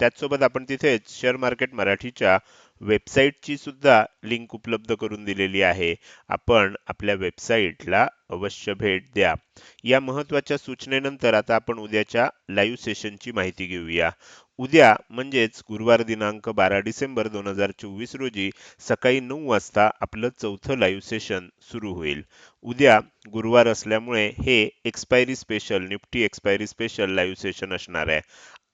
त्याचसोबत आपण तिथेच शेअर मार्केट मराठीच्या वेबसाईटची सुद्धा लिंक उपलब्ध करून दिलेली आहे. आपण आपल्या वेबसाईटला अवश्य भेट द्या. या महत्त्वाच्या सूचनेनंतर आता आपण उद्याच्या लाईव्ह सेशनची माहिती घेऊया. उद्या म्हणजेच गुरुवार दिनांक बारा डिसेंबर दोन हजार चोवीस रोजी सकाळी नऊ वाजता आपलं चौथं लाईव्ह सेशन सुरू होईल. उद्या गुरुवार असल्यामुळे हे expiry special Nifty expiry special live session असणार आहे.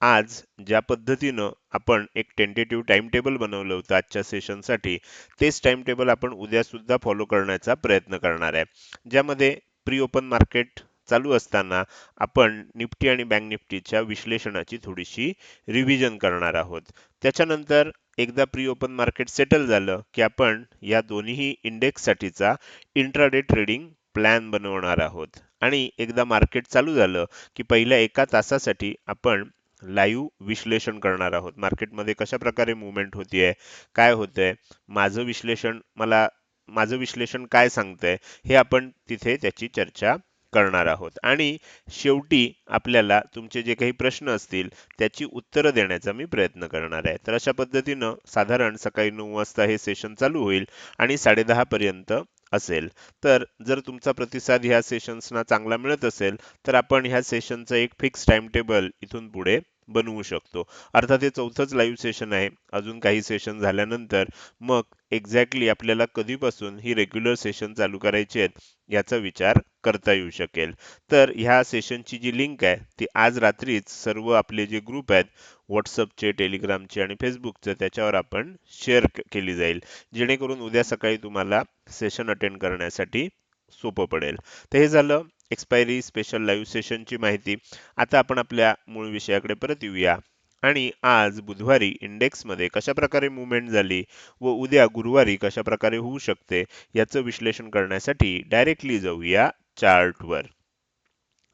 आज ज्या पद्धतीनं आपण एक टेंटेटिव्ह टाइम टेबल बनवलं होतं आजच्या सेशनसाठी तेच टाइम टेबल आपण उद्या सुद्धा फॉलो करण्याचा प्रयत्न करणार आहे. ज्यामध्ये प्री ओपन मार्केट चालू असताना आपण निफ्टी आणि बँक निफ्टीच्या विश्लेषणाची थोडीशी रिव्हिजन करणार आहोत. त्याच्यानंतर एकदा प्री ओपन मार्केट सेटल झालं की आपण या दोन्ही इंडेक्ससाठीचा इंट्राडे ट्रेडिंग प्लॅन बनवणार आहोत. आणि एकदा मार्केट चालू झालं की पहिल्या एका तासासाठी आपण लाईव्ह विश्लेषण करणार आहोत. मार्केटमध्ये कशा प्रकारे मुवमेंट होतीये काय होतंय माझं विश्लेषण मला माझं विश्लेषण काय सांगतंय हे आपण तिथे त्याची चर्चा करणार आहोत. आणि शेवटी आपल्याला तुमचे जे काही प्रश्न असतील त्याची उत्तरं देण्याचा मी प्रयत्न करणार आहे. तर अशा पद्धतीनं साधारण सकाळी नऊ वाजता हे सेशन चालू होईल आणि साडेदहापर्यंत असेल. तर जर तुमचा प्रतिसाद ह्या सेशन्सना चांगला मिळत असेल तर आपण ह्या सेशनचं एक फिक्स टाइम टेबल इथून पुढे बनवू शकतो. अर्थात हे चौथंच लाईव्ह सेशन आहे. अजून काही सेशन झाल्यानंतर मग एक्झॅक्टली आपल्याला कधीपासून ही रेग्युलर सेशन चालू करायची आहेत याचा विचार करता येऊ शकेल. तर ह्या सेशनची जी लिंक आहे ती आज रात्रीच सर्व आपले जे ग्रुप आहेत व्हॉट्सअपचे टेलिग्रामचे आणि फेसबुकचे त्याच्यावर आपण शेअर केली जाईल. जेणेकरून उद्या सकाळी तुम्हाला सेशन अटेंड करण्यासाठी सोपं पडेल. तर हे झालं. एक्सपायरी स्पेशल लाईव्ह सेशनची माहिती आता आपण आपल्या मूळ विषयाकडे परत येऊया. आणि आज बुधवारी इंडेक्समध्ये कशा प्रकारे मुवमेंट झाली व उद्या गुरुवारी कशा प्रकारे होऊ शकते याचं विश्लेषण करण्यासाठी डायरेक्टली जाऊया चार्टवर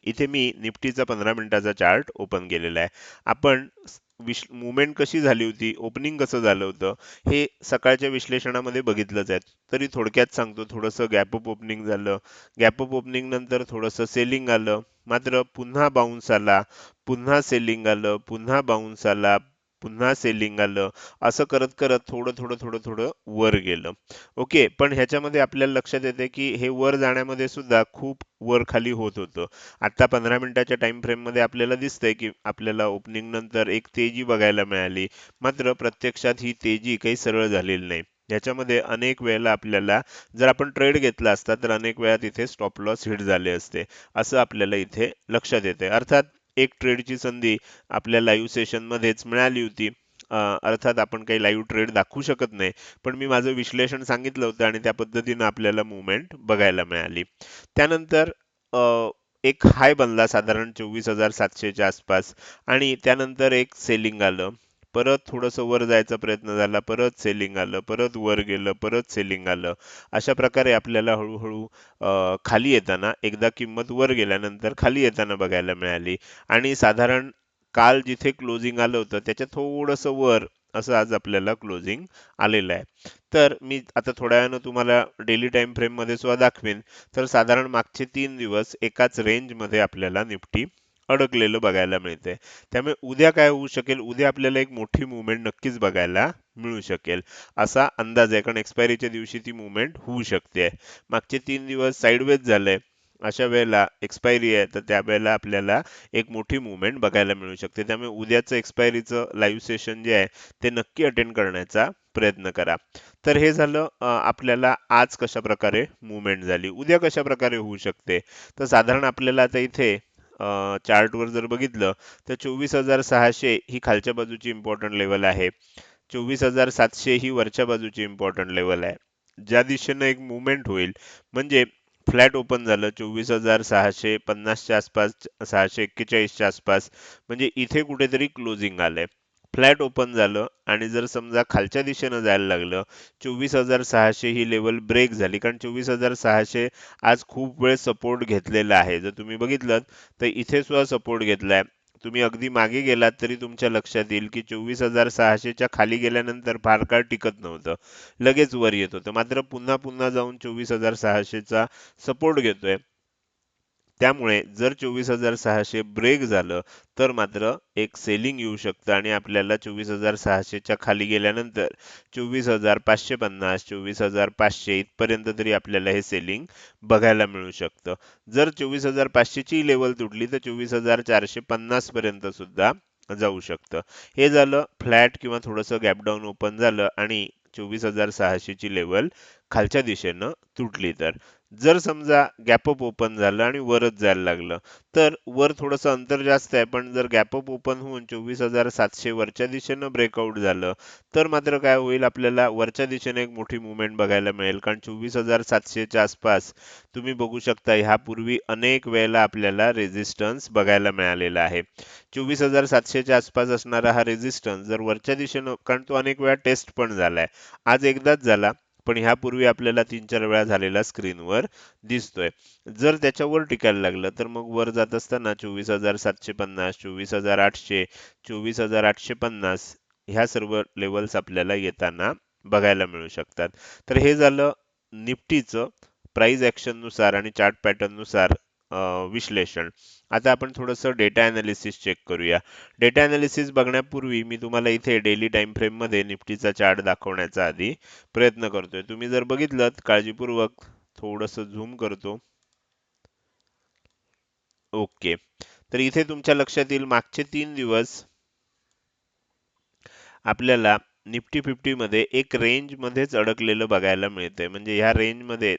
इथे मी निफ्टीचा पंधरा मिनिटाचा चार्ट ओपन केलेला आहे. आपण विश मुवमेंट कशी झाली होती ओपनिंग कसं झालं होतं हे सकाळच्या विश्लेषणामध्ये बघितलंच आहे. तरी थोडक्यात सांगतो थोडंसं गॅप अप ओपनिंग झालं. गॅप अप ओपनिंग नंतर थोडंसं सेलिंग आलं. मात्र पुन्हा बाउन्स आला पुन्हा सेलिंग आलं पुन्हा बाउन्स आला पुन्हा सेलिंग आलं. असं करत करत थोडं थोडं थोडं थोडं वर गेलं. ओके पण ह्याच्यामध्ये आपल्याला लक्षात येते की हे वर जाण्यामध्ये सुद्धा खूप वर खाली होत होतं. आता पंधरा मिनिटाच्या टाइम फ्रेममध्ये आपल्याला दिसतंय की आपल्याला ओपनिंग नंतर एक तेजी बघायला मिळाली. मात्र प्रत्यक्षात ही तेजी काही सरळ झालेली नाही. याच्यामध्ये अनेक वेळेला आपल्याला जर आपण ट्रेड घेतला असता तर अनेक वेळा तिथे स्टॉप लॉस हिट झाले असते. असं आपल्याला इथे लक्षात येते. अर्थात एक ट्रेडची संधी आपल्या लाईव्ह सेशनमध्येच मिळाली होती. अर्थात आपण काही लाईव्ह ट्रेड दाखवू शकत नाही. पण मी माझं विश्लेषण सांगितलं होतं आणि त्या पद्धतीनं आपल्याला मुवमेंट बघायला मिळाली. त्यानंतर एक हाय बनला साधारण चोवीस हजार सातशेच्या आसपास आणि त्यानंतर एक सेलिंग आलं. परत थोडंसं वर जायचा प्रयत्न झाला परत सेलिंग आलं परत वर गेलं परत सेलिंग आलं. अशा प्रकारे आपल्याला हळूहळू खाली येताना एकदा किंमत वर गेल्यानंतर खाली येताना बघायला मिळाली. आणि साधारण काल जिथे क्लोजिंग आलं होतं त्याच्या थोडंसं वर असं आज आपल्याला क्लोजिंग आलेलं आहे. तर मी आता थोड्या वेळानं तुम्हाला डेली टाइम फ्रेममध्ये सुद्धा दाखवेन. तर साधारण मागचे तीन दिवस एकाच रेंजमध्ये आपल्याला निफ्टी अडकलेलं बघायला मिळते त्यामुळे उद्या काय होऊ शकेल? उद्या आपल्याला एक मोठी मुवमेंट नक्कीच बघायला मिळू शकेल. असा अंदाज आहे. कारण एक्सपायरीच्या दिवशी ती मुवमेंट होऊ शकते. मागचे तीन दिवस साईडवेज झाले. अशा वेळेला एक्सपायरी आहे. तर त्या वेळेला आपल्याला एक मोठी मुवमेंट बघायला मिळू शकते. त्यामुळे उद्याचं एक्सपायरीचं लाईव्ह सेशन जे आहे ते नक्की अटेंड करण्याचा प्रयत्न करा. तर हे झालं आपल्याला आज कशा प्रकारे मुवमेंट झाली. उद्या कशा प्रकारे होऊ शकते? तर साधारण आपल्याला आता इथे चार्टवर जर बघितलं तर चोवीस हजार सहाशे ही खालच्या बाजूची इम्पॉर्टंट लेवल आहे. चोवीस हजार सातशे ही वरच्या बाजूची इम्पॉर्टंट लेवल आहे. ज्या दिशेनं एक मुवमेंट होईल म्हणजे फ्लॅट ओपन झालं चोवीस हजार सहाशे पन्नासच्या आसपास सहाशे एक्केचाळीसच्या आसपास म्हणजे इथे कुठेतरी क्लोजिंग आलंय. फ्लॅट ओपन झालं आणि जर समजा खालच्या दिशेनं जायला लागलं चोवीस हजार सहाशे ही लेवल ब्रेक झाली. कारण चोवीस हजार सहाशे आज खूप वेळ सपोर्ट घेतलेला आहे. जर तुम्ही बघितलं तर इथे सुद्धा सपोर्ट घेतलाय. तुम्ही अगदी मागे गेलात तरी तुमच्या लक्षात येईल की चोवीस हजार सहाशेच्या खाली गेल्यानंतर फार काळ टिकत नव्हतं. लगेच वर येत होतं. मात्र पुन्हा पुन्हा जाऊन चोवीस हजार सहाशेचा सपोर्ट घेतोय. त्यामुळे जर चोवीस हजार सहाशे ब्रेक झालं तर मात्र एक सेलिंग येऊ शकतं आणि आपल्याला चोवीस हजार सहाशेच्या खाली गेल्यानंतर चोवीस हजार पाचशे पन्नास चोवीस हजार पाचशे इथपर्यंत तरी आपल्याला हे सेलिंग बघायला मिळू शकतं. जर चोवीस हजार पाचशेची लेवल तुटली तर चोवीस हजार चारशे पन्नास पर्यंत सुद्धा जाऊ शकतं. हे झालं फ्लॅट किंवा थोडंसं गॅपडाऊन ओपन झालं आणि चोवीस हजार सहाशेची लेवल खालच्या दिशेनं तुटली तर. जर समजा गॅपअप ओपन झालं आणि वरच जायला लागलं तर वर थोडंसं अंतर जास्त आहे. पण जर गॅपअप ओपन होऊन चोवीस हजार सातशे वरच्या दिशेनं ब्रेकआउट झालं तर मात्र काय होईल? आपल्याला वरच्या दिशेने एक मोठी मुवमेंट बघायला मिळेल. कारण चोवीस हजार सातशेच्या आसपास तुम्ही बघू शकता ह्यापूर्वी अनेक वेळेला आपल्याला रेझिस्टन्स बघायला मिळालेला आहे. चोवीस हजार सातशेच्या आसपास असणारा हा रेझिस्टन्स जर वरच्या दिशेनं कारण तो अनेक वेळा टेस्ट पण झालाय. आज एकदाच झाला. पण ह्यापूर्वी आपल्याला तीन चार वेळा झालेला स्क्रीनवर दिसतोय. जर त्याच्यावर टिकायला लागलं तर मग वर जात असताना चोवीस हजार सातशे पन्नास चोवीस हजार आठशे चोवीस हजार आठशे पन्नास ह्या सर्व लेवल्स आपल्याला येताना बघायला मिळू शकतात. तर हे झालं निफ्टीचं प्राईज ऍक्शननुसार आणि चार्ट पॅटर्ननुसार विश्लेषण. आता आपण थोडंसं डेटा अनालिसिस चेक करूया. डेटा अनालिसिस बघण्यापूर्वी मी तुम्हाला इथे डेली टाइम फ्रेममध्ये निफ्टीचा चार्ट दाखवण्याचा आधी प्रयत्न करतोय. तुम्ही जर बघितलं काळजीपूर्वक थोडस झूम करतो. ओके तर इथे तुमच्या लक्षात येईल मागचे तीन दिवस आपल्याला निफ्टी फिफ्टी मध्ये एक रेंज मध्येच अडकलेलं बघायला मिळतंय. म्हणजे ह्या रेंजमध्ये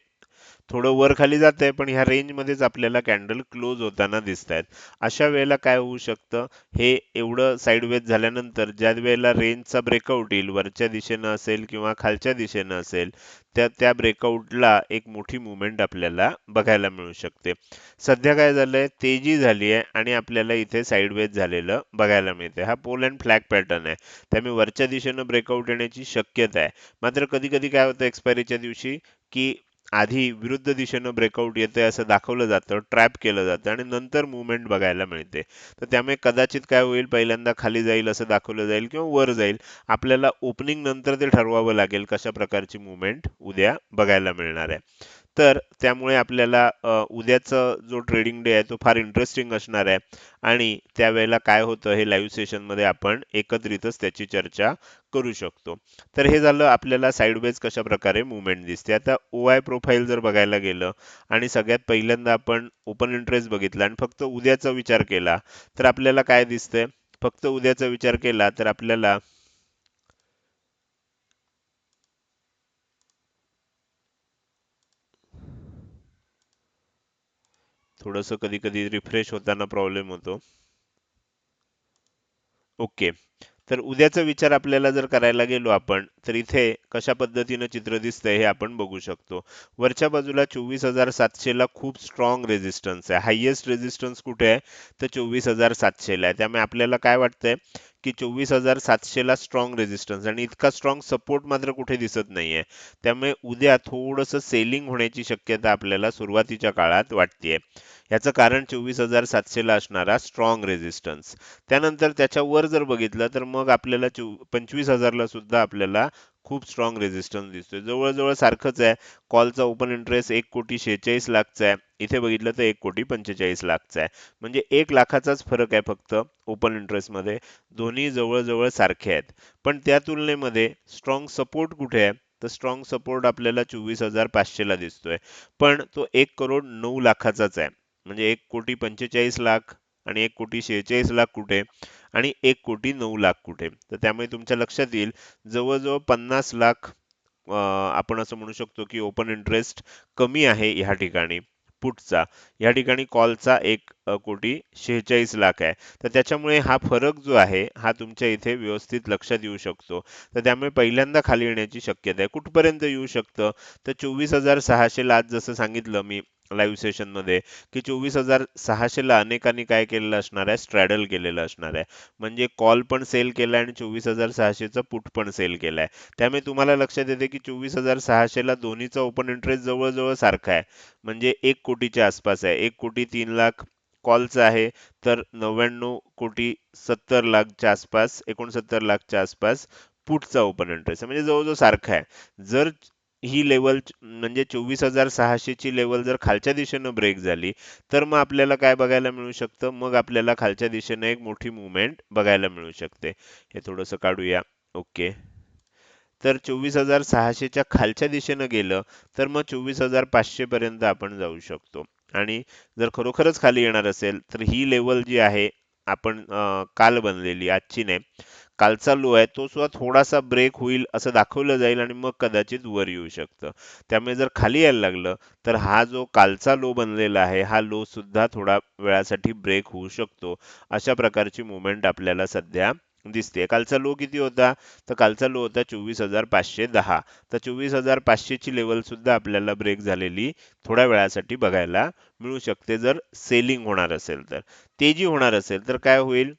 थोडं वर खाली जात आहे पण ह्या रेंजमध्येच आपल्याला कॅन्डल क्लोज होताना दिसत आहेत अशा वेळेला काय होऊ शकतं? हे एवढं साईडवेज झाल्यानंतर ज्या वेळेला रेंजचा ब्रेकआउट येईल वरच्या दिशेनं असेल किंवा खालच्या दिशेनं असेल त्या त्या ब्रेकआउटला एक मोठी मुवमेंट आपल्याला बघायला मिळू शकते. सध्या काय झालंय? तेजी झाली आहे आणि आपल्याला इथे साईडवेज झालेलं बघायला मिळते हा पोल अँड फ्लॅग पॅटर्न आहे. त्यामुळे वरच्या दिशेनं ब्रेकआउट येण्याची शक्यता आहे. मात्र कधी कधी काय होतं एक्सपायरीच्या दिवशी की आधी विरुद्ध दिशेनं ब्रेकआउट येते असं दाखवलं जातं ट्रॅप केलं जातं आणि नंतर मुवमेंट बघायला मिळते. तर त्यामुळे कदाचित काय होईल पहिल्यांदा खाली जाईल असं दाखवलं जाईल किंवा वर जाईल. आपल्याला ओपनिंग नंतर ते ठरवावं लागेल कशा प्रकारची मुवमेंट उद्या बघायला मिळणार आहे. तर त्यामुळे आपल्याला उद्याचा जो ट्रेडिंग डे आहे तो फार इंटरेस्टिंग असणार आहे. आणि त्यावेळेला काय होतं हे लाईव्ह सेशनमध्ये आपण एकत्रितच त्याची चर्चा करू शकतो. तर हे झालं आपल्याला साईडवेज कशा प्रकारे मुवमेंट दिसते. आता ओ आय प्रोफाईल जर बघायला गेलं आणि सगळ्यात पहिल्यांदा आपण ओपन इंटरेस्ट बघितला आणि फक्त उद्याचा विचार केला तर आपल्याला काय दिसतंय? फक्त उद्याचा विचार केला तर आपल्याला थोडंसं कधी कधी रिफ्रेश होताना प्रॉब्लेम होतो. ओके तर उद्याचा विचार आपल्याला जर करायला गेलो आपण तर इथे कशा पद्धतीनं चित्र दिसतंय हे आपण बघू शकतो. वरच्या बाजूला चोवीस हजार सातशेला खूप स्ट्रॉंग रेझिस्टन्स आहे. हायएस्ट रेझिस्टन्स कुठे आहे? तर चोवीस हजार सातशेला आहे. त्यामुळे आपल्याला काय वाटतंय? की चोवीस हजार सातशेला स्ट्रॉंग रेझिस्टन्स आणि इतका स्ट्रॉंग सपोर्ट मात्र कुठे दिसत नाहीये. त्यामुळे उद्या थोडस सेलिंग होण्याची शक्यता आपल्याला सुरुवातीच्या काळात वाटतेय. याचं कारण चोवीस हजार सातशेला असणारा स्ट्रॉंग रेझिस्टन्स त्यानंतर त्याच्यावर जर बघितलं तर मग आपल्याला पंचवीस हजारला सुद्धा आपल्याला खूप स्ट्रॉंग रेझिस्टन्स दिसतोय. जवळजवळ सारखंच आहे. कॉलचा ओपन इंटरेस्ट एक कोटी शेहेचाळीस लाखचा आहे. इथे बघितलं तर एक कोटी पंचेचाळीस लाखचा आहे. म्हणजे एक लाखाचाच फरक आहे फक्त ओपन इंटरेस्टमध्ये. दोन्ही जवळजवळ सारखे आहेत. पण त्या तुलनेमध्ये स्ट्रॉंग सपोर्ट कुठे आहे? तर स्ट्रॉंग सपोर्ट आपल्याला चोवीस हजार पाचशेला दिसतोय. पण तो एक करोड नऊ लाखाचाच आहे. म्हणजे एक कोटी पंचेचाळीस लाख आणि एक कोटी शेहेचाळीस लाख कुठे? आणि एक कोटी नऊ लाख कुठे? तर त्यामुळे तुमच्या लक्षात येईल जवळजवळ पन्नास लाख आपण असं म्हणू शकतो की ओपन इंटरेस्ट कमी आहे ह्या ठिकाणी पुटचा या ठिकाणी कॉलचा एक कोटी शेहेचाळीस लाख आहे. तर त्याच्यामुळे हा फरक जो आहे हा तुमच्या इथे व्यवस्थित लक्षात येऊ शकतो. तर त्यामुळे पहिल्यांदा खाली येण्याची शक्यता आहे. कुठपर्यंत येऊ शकतं? तर चोवीस हजार सहाशे लाख जसं सांगितलं मी लाईव्ह सेशनमध्ये की चोवीस हजार सहाशेला अनेकांनी काय केलेलं असणार आहे? स्ट्रॅडल केलेलं असणार आहे. म्हणजे कॉल पण सेल केलाय आणि चोवीस हजार सहाशेचा पुट पण सेल केलाय त्यामुळे तुम्हाला लक्षात येते की चोवीस हजार सहाशेला दोन्हीचा ओपन इंटरेस्ट जवळजवळ सारखा आहे. म्हणजे एक कोटीच्या आसपास आहे. एक कोटी तीन लाख कॉलचा आहे. तर नव्याण्णव कोटी सत्तर लाखच्या आसपास एकोणसत्तर लाखच्या आसपास पुटचा ओपन इंटरेस्ट आहे. म्हणजे जवळजवळ सारखा आहे. जर ही लेवल म्हणजे चोवीस हजार सहाशेची लेवल जर खालच्या दिशेनं ब्रेक झाली तर मग आपल्याला काय बघायला मिळू शकतं? मग आपल्याला खालच्या दिशेनं एक मोठी मुवमेंट बघायला मिळू शकते. हे थोडंसं काढूया. ओके. तर चोवीस हजार सहाशेच्या खालच्या दिशेनं गेलं तर मग चोवीस हजार पाचशे पर्यंत आपण जाऊ शकतो. आणि जर खरोखरच खाली येणार असेल तर ही लेवल जी आहे आपण काल बनलेली आजची नाही. कालचा लो आहे तो सुद्धा थोडासा ब्रेक होईल असं दाखवलं जाईल आणि मग कदाचित वर येऊ शकतं. त्यामुळे जर खाली यायला लागलं तर हा जो कालचा लो बनलेला आहे हा लो सुद्धा थोडा वेळासाठी ब्रेक होऊ शकतो. अशा प्रकारची मुवमेंट आपल्याला सध्या दिसते. कालचा लो किती होता? तर कालचा लो होता चोवीस हजार पाचशे दहा. तर चोवीस हजार पाचशेची लेवल सुद्धा आपल्याला ब्रेक झालेली थोड्या वेळासाठी बघायला मिळू शकते जर सेलिंग होणार असेल तर. तेजी होणार असेल तर काय होईल?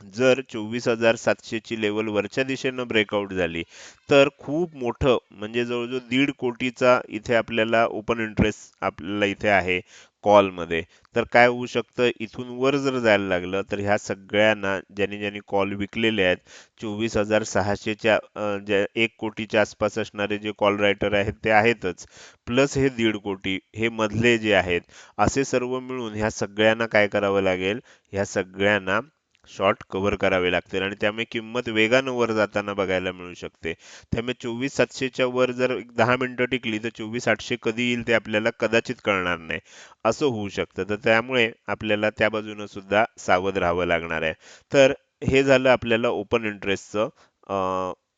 जर चोवीस हजार सातशेची लेवल वरच्या दिशेनं ब्रेकआउट झाली तर खूप मोठं म्हणजे जवळजवळ दीड कोटीचा इथे आपल्याला ओपन इंटरेस्ट आपल्याला इथे आहे कॉलमध्ये तर काय होऊ शकतं? इथून वर जर जायला लागलं तर ह्या सगळ्यांना ज्यांनी ज्यांनी कॉल विकलेले आहेत चोवीस हजार सहाशेच्या ज्या एक कोटीच्या आसपास असणारे जे कॉल रायटर आहेत ते आहेतच. प्लस हे दीड कोटी हे मधले जे आहेत असे सर्व मिळून ह्या सगळ्यांना काय करावं लागेल? ह्या सगळ्यांना शॉर्ट कव्हर करावे लागतील आणि त्यामुळे किंमत वेगानं वर जाताना बघायला मिळू शकते. त्यामुळे चोवीस सातशेच्या वर जर दहा मिनिटं टिकली तर चोवीस आठशे कधी येईल ते आपल्याला कदाचित कळणार नाही. असं होऊ शकतं. तर त्यामुळे आपल्याला त्या बाजूनं सुद्धा सावध राहावं लागणार आहे. तर हे झालं आपल्याला ओपन इंटरेस्टचं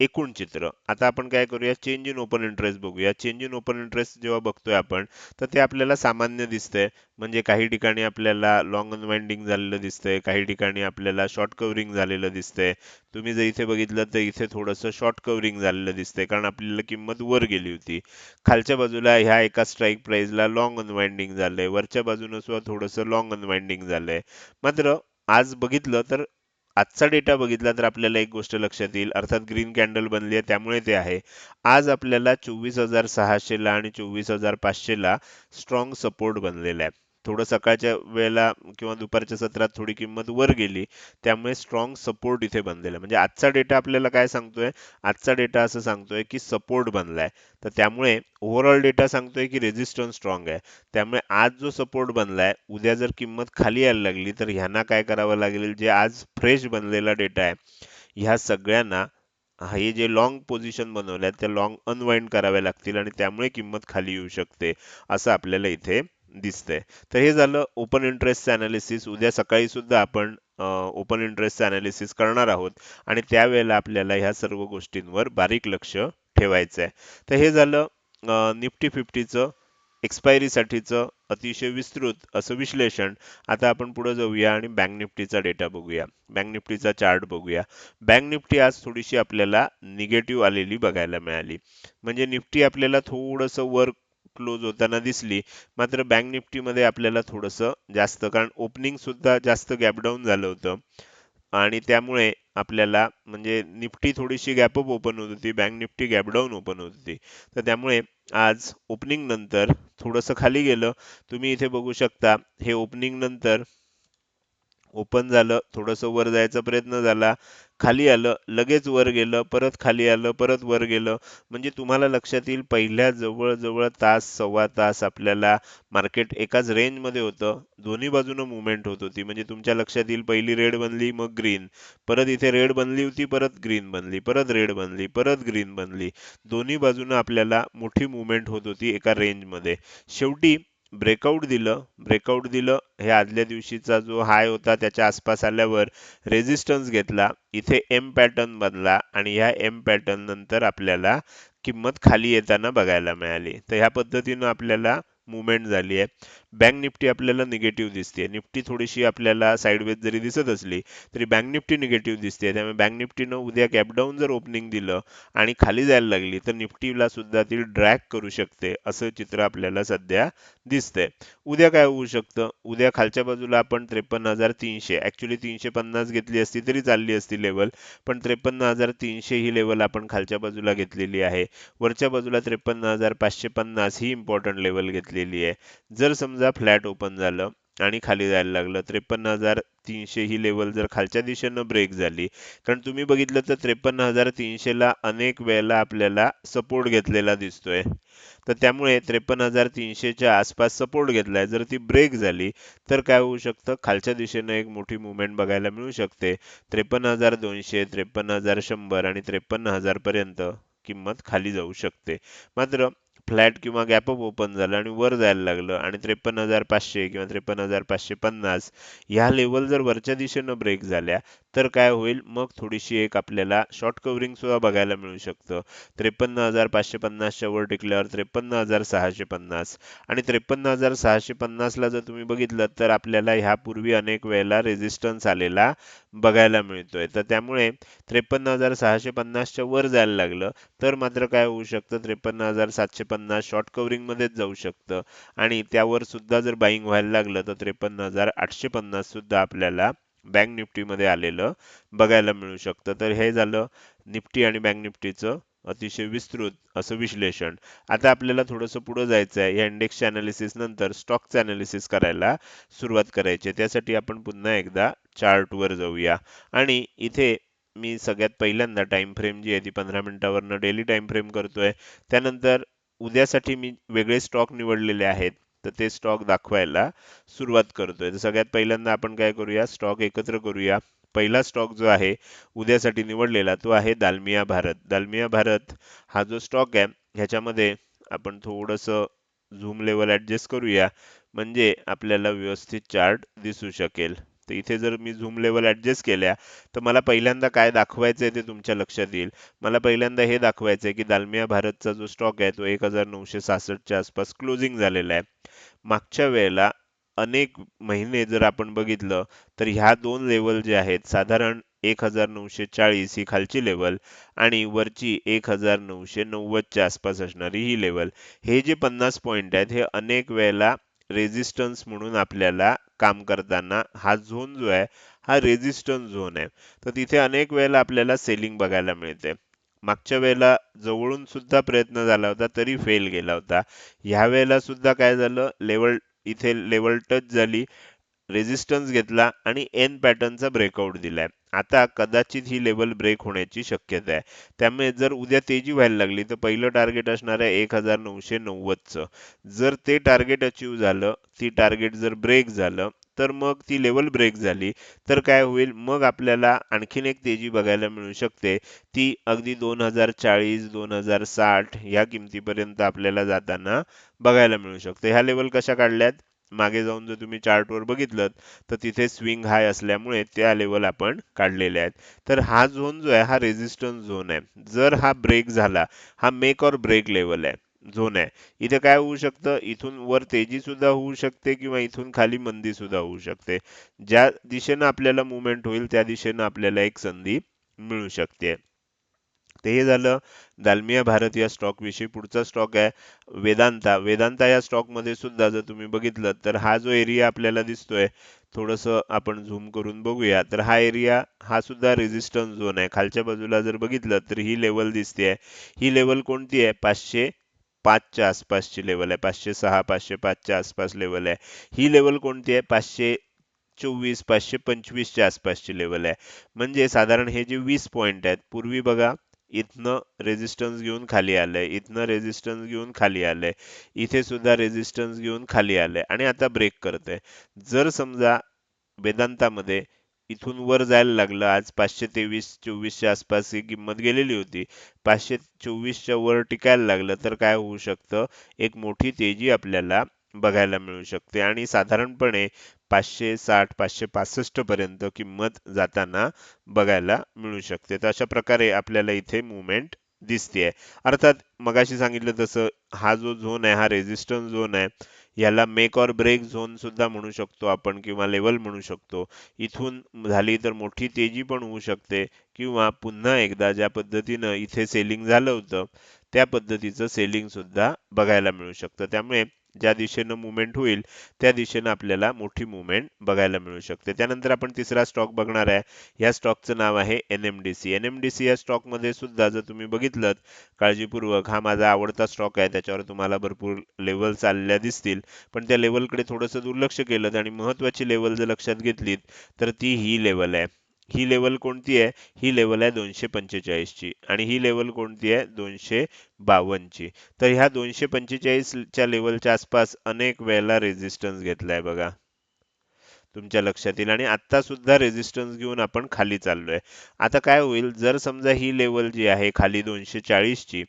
एकूण चित्र. आता आपण काय करूया? चेंज इन ओपन इंटरेस्ट बघूया. चेंज इन ओपन इंटरेस्ट जेव्हा बघतोय आपण तर ते आपल्याला सामान्य दिसतंय. म्हणजे काही ठिकाणी आपल्याला लॉंग अनवाइंडिंग झालेलं दिसतंय काही ठिकाणी आपल्याला शॉर्ट कव्हरिंग झालेलं दिसतंय. तुम्ही जर इथे बघितलं तर इथे थोडंसं शॉर्ट कव्हरिंग झालेलं दिसतंय कारण आपल्याला किंमत वर गेली होती. खालच्या बाजूला ह्या एका स्ट्राईक प्राईजला लॉंग अनवाइंडिंग झालंय. वरच्या बाजूनं सुद्धा थोडंसं लॉंग अनवाइंडिंग झालंय. मात्र आज बघितलं तर आजचा डेटा बघितला तर आपल्याला एक गोष्ट लक्षात येईल. अर्थात ग्रीन कॅन्डल बनली आहे त्यामुळे ते आहे. आज आपल्याला चोवीस हजार सहाशेला आणि चोवीस हजार पाचशेला स्ट्रॉंग सपोर्ट बनलेला आहे. थोडं सकाळच्या वेळेला किंवा दुपारच्या सत्रात थोडी किंमत वर गेली त्यामुळे स्ट्रॉंग सपोर्ट इथे बनलेला आहे. म्हणजे आजचा डेटा आपल्याला काय सांगतोय? आजचा डेटा असं सांगतोय की सपोर्ट बनलाय तर त्यामुळे ओव्हरऑल डेटा सांगतोय की रेजिस्टन्स स्ट्रॉंग आहे. त्यामुळे आज जो सपोर्ट बनलाय उद्या जर किंमत खाली यायला लागली तर ह्यांना काय करावं लागेल? जे आज फ्रेश बनलेला डेटा आहे ह्या सगळ्यांना हे जे लॉंग पोझिशन बनवल्या त्या लॉंग अनवाइंड कराव्या लागतील आणि त्यामुळे किंमत खाली येऊ शकते असं आपल्याला इथे दिसतंय. तर हे झालं ओपन इंटरेस्टचं अनालिसिस उद्या सकाळी सुद्धा आपण ओपन इंटरेस्टचं अनालिसिस करणार आहोत. आणि त्यावेळेला आपल्याला ह्या सर्व गोष्टींवर बारीक लक्ष ठेवायचं आहे तर हे झालं निफ्टी फिफ्टीचं एक्सपायरीसाठीचं अतिशय विस्तृत असं विश्लेषण. आता आपण पुढे जाऊया आणि बँक निफ्टीचा डेटा बघूया. बँक निफ्टीचा चार्ट बघूया. बँक निफ्टी आज थोडीशी आपल्याला निगेटिव्ह आलेली बघायला मिळाली. म्हणजे निफ्टी आपल्याला थोडंसं वर क्लोज होताना दिसली मात्र बँक निफ्टीमध्ये आपल्याला थोडंसं जास्त कारण ओपनिंग सुद्धा जास्त गॅपडाऊन झालं होतं. आणि त्यामुळे आपल्याला म्हणजे निफ्टी थोडीशी गॅपअप ओपन होत होती बँक निफ्टी गॅपडाऊन ओपन होत होती. तर त्यामुळे आज ओपनिंग नंतर थोडंसं खाली गेलं. तुम्ही इथे बघू शकता हे ओपनिंग नंतर ओपन झालं थोडंसं वर जायचा प्रयत्न झाला. खाली आलं लगेच वर गेलं परत खाली आलं परत वर गेलं. म्हणजे तुम्हाला लक्षात येईल पहिल्या जवळजवळ तास सव्वा तास आपल्याला मार्केट एकाच रेंजमध्ये होतं. दोन्ही बाजूनं मुवमेंट होत होती. म्हणजे तुमच्या लक्षात येईल पहिली रेड बनली मग ग्रीन. परत इथे रेड बनली होती परत ग्रीन बनली. परत रेड बनली परत ग्रीन बनली. दोन्ही बाजूनं आपल्याला मोठी मुवमेंट होत होती एका रेंजमध्ये. शेवटी ब्रेकआउट दिलं. ब्रेकआउट दिलं. हे आदल्या दिवशीचा जो हाय होता त्याच्या आसपास आल्यावर रेजिस्टन्स घेतला. इथे एम पॅटर्न बनला आणि ह्या एम पॅटर्न नंतर आपल्याला किंमत खाली येताना बघायला मिळाली. तर ह्या पद्धतीनं आपल्याला मुवमेंट झाली आहे. बँक निफ्टी आपल्याला निगेटिव्ह दिसते निफ्टी थोडीशी आपल्याला साईडवेज जरी दिसत असली तरी बँक निफ्टी निगेटिव्ह दिसते त्यामुळे बँक निफ्टीनं उद्या गॅपडाऊन जर ओपनिंग दिलं आणि खाली जायला लागली तर निफ्टीला सुद्धा ती ड्रॅग करू शकते असं चित्र आपल्याला सध्या दिसतंय. उद्या काय होऊ शकतं? उद्या खालच्या बाजूला आपण त्रेपन्न हजार तीनशे ऍक्च्युली तीनशे पन्नास घेतली असती तरी चालली असती लेवल पण त्रेपन्न हजार तीनशे ही लेवल आपण खालच्या बाजूला घेतलेली आहे. वरच्या बाजूला त्रेपन्न हजार पाचशे पन्नास ही इम्पॉर्टंट लेवल घेतलेली आहे. जर समजा फ्लॅट ओपन झालं आणि खाली जायला लागलं त्रेपन्न हजार तीनशे ही लेवल जर खालच्या दिशेनं ब्रेक झाली कारण तुम्ही बघितलं तर त्रेपन्न हजार तीनशेला अनेक वेळेला आपल्याला सपोर्ट घेतलेला दिसतोय. तर त्यामुळे त्रेपन्न हजार तीनशेच्या आसपास सपोर्ट घेतलाय. जर ती ब्रेक झाली तर काय होऊ शकतं? खालच्या दिशेनं एक मोठी मुवमेंट बघायला मिळू शकते. त्रेपन्न हजार दोनशे त्रेपन्न हजार शंभर आणि त्रेपन्न हजार पर्यंत किंमत खाली जाऊ शकते. मात्र फ्लॅट किंवा गॅपअप ओपन झालं आणि वर जायला लागलं आणि त्रेपन्न हजार पाचशे किंवा त्रेपन्न हजार पाचशे पन्नास ह्या लेवल जर वरच्या दिशेनं ब्रेक झाल्या तर काय होईल? मग थोडीशी एक आपल्याला शॉर्ट कव्हरिंग सुद्धा बघायला मिळू शकतं. त्रेपन्न हजार पाचशे पन्नासच्या वर टिकल्यावर त्रेपन्न हजार सहाशे पन्नास. आणि त्रेपन्न हजार सहाशे पन्नासला जर तुम्ही बघितलं तर आपल्याला ह्यापूर्वी अनेक वेळेला रेझिस्टन्स आलेला बघायला मिळतोय. तर त्यामुळे त्रेपन्न हजार सहाशे पन्नासच्या वर जायला लागलं तर मात्र काय होऊ शकतं? त्रेपन्न हजार सातशे पन्नास शॉर्ट कव्हरिंगमध्येच जाऊ शकतं. आणि त्यावर सुद्धा जर बाईंग व्हायला लागलं तर त्रेपन्न हजार आठशे पन्नास सुद्धा आपल्याला बँक निफ्टीमध्ये आलेलं बघायला मिळू शकतं. तर हे झालं निफ्टी आणि बँक निफ्टीचं अतिशय विस्तृत असं विश्लेषण. आता आपल्याला थोडंसं पुढं जायचं आहे. या इंडेक्सच्या अनालिसिस नंतर स्टॉकचं अनालिसिस करायला सुरुवात करायची त्यासाठी आपण पुन्हा एकदा चार्टवर जाऊया. आणि इथे मी सगळ्यात पहिल्यांदा टाइम फ्रेम जी आहे ती पंधरा मिनिटावरनं डेली टाइम फ्रेम करतोय. त्यानंतर उद्यासाठी मी वेगळे स्टॉक निवडलेले आहेत. तर ते स्टॉक दाखवायला सुरुवात करतोय. तर सगळ्यात पहिल्यांदा आपण काय करूया? स्टॉक एकत्र करूया. पहिला स्टॉक जो आहे उद्यासाठी निवडलेला तो आहे दालमिया भारत. दालमिया भारत हा जो स्टॉक आहे ह्याच्यामध्ये आपण थोडंसं झूम लेवल ॲडजस्ट करूया. म्हणजे आपल्याला व्यवस्थित चार्ट दिसू शकेल. तर इथे जर मी झूम लेवल ॲडजस्ट केल्या तर मला पहिल्यांदा काय दाखवायचं आहे ते तुमच्या लक्षात येईल. मला पहिल्यांदा हे दाखवायचं आहे की दालमिया भारतचा जो स्टॉक आहे तो एक हजार नऊशे सासष्टच्या आसपास क्लोजिंग झालेला आहे. मागच्या वेळेला अनेक महिने जर आपण बघितलं तर ह्या दोन लेवल जे आहेत साधारण एक हजार नऊशे चाळीस ही खालची लेवल आणि वरची एक हजार नऊशे नव्वदच्या आसपास असणारी ही लेवल हे जे पन्नास पॉईंट आहेत हे अनेक वेळेला रेजिस्टन्स म्हणून आपल्याला काम करताना हा झोन जो आहे हा रेजिस्टन्स झोन आहे. तर तिथे अनेक वेळेला आपल्याला सेलिंग बघायला मिळते. मागच्या वेळेला जवळून सुद्धा प्रयत्न झाला होता तरी फेल गेला होता. ह्या वेळेला सुद्धा काय झालं? लेवल इथे लेवल टच झाली. रेजिस्टन्स घेतला आणि एन पॅटर्नचा ब्रेकआउट दिलाय. आता कदाचित ही लेवल ब्रेक होण्याची शक्यता आहे. त्यामुळे जर उद्या तेजी व्हायला लागली तर पहिलं टार्गेट असणार आहे एक हजार नऊशे नव्वदचं. जर ते टार्गेट अचीव झालं ती टार्गेट जर ब्रेक झालं तर मग ती लेवल ब्रेक झाली तर काय होईल? मग आपल्याला आणखीन एक तेजी बघायला मिळू शकते. ती अगदी दोन हजार चाळीस दोन हजार साठ या किमतीपर्यंत आपल्याला जाताना बघायला मिळू शकते. ह्या लेवल कशा काढल्यात? मागे जाऊन जर तुम्ही चार्टवर बघितलं तर तिथे स्विंग हाय असल्यामुळे त्या लेवल आपण काढलेल्या आहेत. तर हा झोन जो आहे हा रेझिस्टन्स झोन आहे. जर हा ब्रेक झाला हा मेक और ब्रेक लेवल आहे झोन आहे. इथे काय होऊ शकतं? इथून वर तेजी सुद्धा होऊ शकते किंवा इथून खाली मंदी सुद्धा होऊ शकते. ज्या दिशेनं आपल्याला मुवमेंट होईल त्या दिशेनं आपल्याला एक संधी मिळू शकते. ते हे झालं. दालमिया भारत या स्टॉक विषयी पुढचा स्टॉक आहे. वेदांता. वेदांता या स्टॉकमध्ये सुद्धा जर तुम्ही बघितलं तर हा जो एरिया आपल्याला दिसतोय थोडस आपण झूम करून बघूया. तर हा एरिया हा सुद्धा रेजिस्टन्स झोन आहे. खालच्या बाजूला जर बघितलं तर ही लेवल दिसते ही लेवल कोणती आहे? पाचशे पाचच्या आसपासची लेवल आहे. पाचशे सहा पाचशे पाचच्या आसपास लेवल आहे. ही लेवल कोणती आहे? पाचशे चोवीस पाचशे पंचवीसच्या आसपासची लेवल आहे. म्हणजे साधारण हे जे वीस पॉइंट आहेत पूर्वी बघा इथनं रेजिस्टन्स घेऊन खाली आलंय इथनं रेजिस्टन्स घेऊन खाली आलंय इथे सुद्धा रेजिस्टन्स घेऊन खाली आलंय आणि आता ब्रेक करतंय. जर समजा वेदांतामध्ये इथून वर जायला लागलं आज पाचशे तेवीस चोवीसच्या आसपास ही किंमत गेलेली होती पाचशे चोवीसच्या वर टिकायला लागलं तर काय होऊ शकतं? एक मोठी तेजी आपल्याला बघायला मिळू शकते. आणि साधारणपणे पाचशे साठ पाचशे पासष्ट पर्यंत किंमत जाताना बघायला मिळू शकते. तर अशा प्रकारे आपल्याला इथे मुवमेंट दिसते अर्थात मगाशी सांगितलं तसं हा जो झोन आहे हा रेझिस्टन्स झोन आहे याला मेक ऑर ब्रेक झोन सुद्धा म्हणू शकतो आपण किंवा लेवल म्हणू शकतो. इथून झाली तर मोठी तेजी पण होऊ शकते किंवा पुन्हा एकदा ज्या पद्धतीनं इथे सेलिंग झालं होतं त्या पद्धतीचं सेलिंग सुद्धा बघायला मिळू शकतं. त्यामुळे ज्या दिशेनं मुवमेंट होईल त्या दिशेनं आपल्याला मोठी मुवमेंट बघायला मिळू शकते. त्यानंतर आपण तिसरा स्टॉक बघणार आहे. या स्टॉकचं नाव आहे N M D C N M D C या स्टॉकमध्ये सुद्धा जर तुम्ही बघितलं काळजीपूर्वक हा माझा आवडता स्टॉक आहे त्याच्यावर तुम्हाला भरपूर लेवल चालल्या दिसतील. पण त्या लेवलकडे थोडंसं दुर्लक्ष केलं आणि महत्त्वाची लेवल जर लक्षात घेतलीत तर ती ही लेवल आहे. ही लेवल कोणती आहे? ही लेवल आहे दोनशे पंचेचाळीसची आणि ही लेवल कोणती आहे? दोनशे बावन्नची. तर ह्या दोनशे पंचेचाळीसच्या लेवलच्या आसपास अनेक वेळेला रेझिस्टन्स घेतलाय बघा. तुमच्या लक्षात येईल. आणि आता सुद्धा रेझिस्टन्स घेऊन आपण खाली चाललोय. आता काय होईल? जर समजा ही लेवल जी आहे खाली दोनशे चाळीसची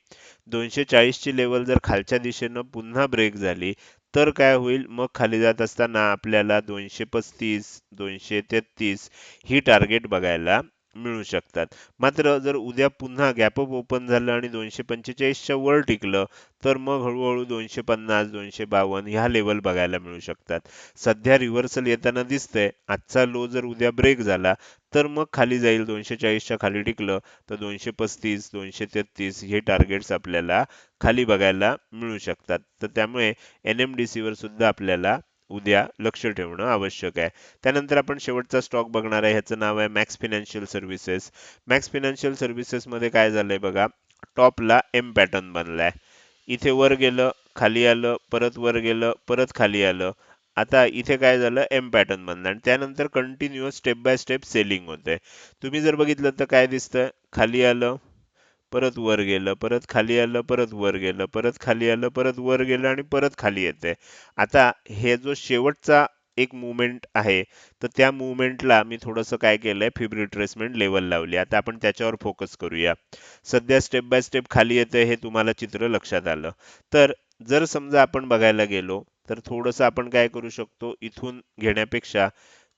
दोनशे चाळीसची लेवल जर खालच्या दिशेनं पुन्हा ब्रेक झाली तर काय होईल? मग खाली जात असताना आपल्याला दोनशे पस्तीस दोनशे तेहतीस ही टार्गेट बघायला मिळू शकतात. मात्र जर उद्या पुन्हा गॅपअप ओपन झालं आणि दोनशे पंचेचाळीसच्या वर टिकलं तर मग हळूहळू दोनशे पन्नास दोनशे बावन्न ह्या लेवल बघायला मिळू शकतात. सध्या रिव्हर्सल येताना दिसतंय. आजचा लो जर उद्या ब्रेक झाला तर मग खाली जाईल दोनशे चाळीसच्या खाली टिकलं तर दोनशे पस्तीस दोनशे तेहतीस हे टार्गेट्स आपल्याला खाली बघायला मिळू शकतात. तर त्यामुळे एन एम डी वर सुद्धा आपल्याला उद्या लक्ष ठेवणं आवश्यक आहे. त्यानंतर आपण शेवटचा स्टॉक बघणार आहे. ह्याचं नाव आहे Max Financial Services Max Financial सर्व्हिसेसमध्ये काय झालंय बघा? टॉपला एम पॅटर्न बनलाय. इथे वर गेलं खाली आलं परत वर गेलं परत खाली आलं. आता इथे काय झालं? एम पॅटर्न बनलं. आणि त्यानंतर continuous step by step selling होते तुम्ही जर बघितलं तर काय दिसतं खाली आलं परत वर गेलं परत खाली आलं परत वर गेलं परत खाली आलं परत वर गेलं आणि परत खाली येते आता हे जो शेवटचा एक मुवमेंट आहे तर त्या मुवमेंटला मी थोडंसं काय केलंय? फिब रिट्रेसमेंट लेवल लावली. आता आपण त्याच्यावर फोकस करूया. सध्या स्टेप बाय स्टेप खाली येते हे तुम्हाला चित्र लक्षात आलं. तर जर समजा आपण बघायला गेलो तर थोडंसं आपण काय करू शकतो इथून घेण्यापेक्षा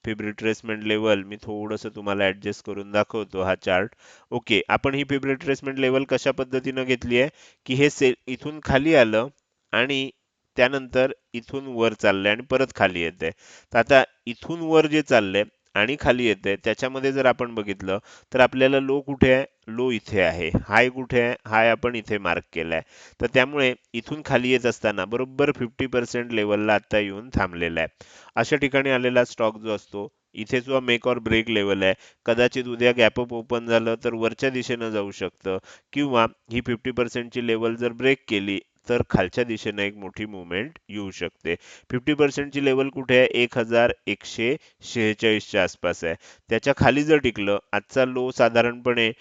फिब रिट्रेसमेंट लेवल मी थोडंसं तुम्हाला ॲडजस्ट करून दाखवतो हा चार्ट ओके आपण ही फिब रिट्रेसमेंट लेवल कशा पद्धतीनं घेतली आहे? की हे से इथून खाली आलं आणि त्यानंतर इथून वर चाललंय आणि परत खाली येते तर आता इथून वर जे चाललंय आणि खाली येते त्याच्यामध्ये जर आपण बघितलं तर आपल्याला लो कुठे आहे? लो इथे आहे. हाय कुठे आहे? हाय आपण इथे मार्क केला आहे तर त्यामुळे इथून खाली येत असताना बरोबर फिफ्टी पर्सेंट लेवलला आता येऊन थांबलेला आहे. अशा ठिकाणी आलेला स्टॉक जो असतो इथे जो मेक ऑर ब्रेक लेवल आहे. कदाचित उद्या गॅपअप ओपन झालं तर वरच्या दिशेनं जाऊ शकतं. किंवा ही फिफ्टी पर्सेंटची लेवल जर ब्रेक केली तर खालच्या दिशेने एक मोठी मुवमेंट येऊ शकते. फिफ्टी पर्सेंटची लेवल कुठे आहे? एक हजार एकशे शेहेचाळीसच्या आसपास आहे. त्याच्याखाली जर टिकलं आजचा लो साधारणपणे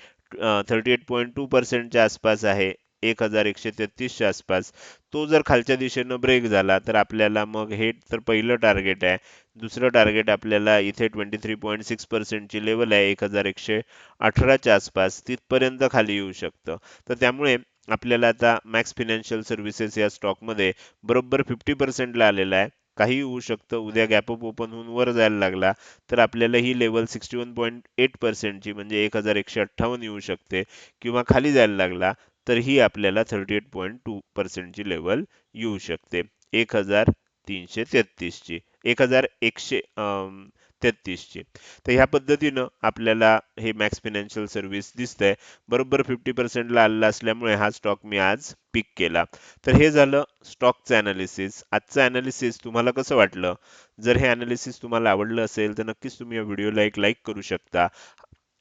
थर्टी एट पॉईंट टू पर्सेंटच्या आसपास आहे. एक हजार एकशे तेहतीसच्या आसपास. तो जर खालच्या दिशेनं ब्रेक झाला तर आपल्याला मग हे तर पहिलं टार्गेट आहे. दुसरं टार्गेट आपल्याला इथे ट्वेंटी थ्री पॉईंट सिक्स पर्सेंटची लेवल आहे एक हजार एकशे अठराच्या आसपास. तिथपर्यंत खाली येऊ शकतं. तर त्यामुळे आपल्याला आता मॅक्स फिनान्शियल सर्व्हिसेस या स्टॉकमध्ये बरोबर फिफ्टी पर्सेंटला आलेला आहे. काही होऊ शकतं. उद्या गॅपअप ओपन होऊन वर जायला लागला तर आपल्याला ही level sixty one point eight पर्सेंटची म्हणजे एक हजार एकशे अठ्ठावन्न येऊ शकते किंवा खाली जायला लागला तर ही आपल्याला थर्टी एट पॉईंट टू पर्सेंटची लेवल येऊ शकते. एक हजार तीनशे तेहतीसची एक हजार एकशे तेहतीसची तर ह्या पद्धतीनं आपल्याला हे मॅक्स फिनान्शियल सर्व्हिस दिसतंय. बरोबर फिफ्टी पर्सेंटला आलेला असल्यामुळे हा स्टॉक मी आज पिक केला. तर हे झालं स्टॉकचं अनालिसिस आजचं अनालिसिस तुम्हाला कसं वाटलं? जर हे अनालिसिस तुम्हाला आवडलं असेल तर नक्कीच तुम्ही या व्हिडिओला एक लाईक करू शकता.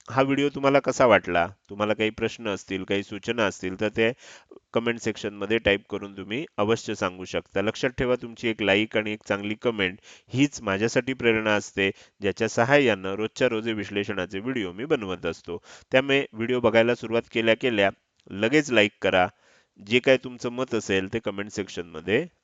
हा व्हिडिओ तुम्हाला कसा वाटला? तुम्हाला काही प्रश्न असतील काही सूचना असतील तर ते कमेंट सेक्शनमध्ये टाईप करून तुम्ही अवश्य सांगू शकता. लक्षात ठेवा तुमची एक लाईक आणि एक चांगली कमेंट हीच माझ्यासाठी प्रेरणा असते ज्याच्या सहाय्यानं रोजच्या रोजे विश्लेषणाचे व्हिडिओ मी बनवत असतो. त्यामुळे व्हिडिओ बघायला सुरुवात केल्या केल्या लगेच लाईक करा. जे काय तुमचं मत असेल ते कमेंट सेक्शनमध्ये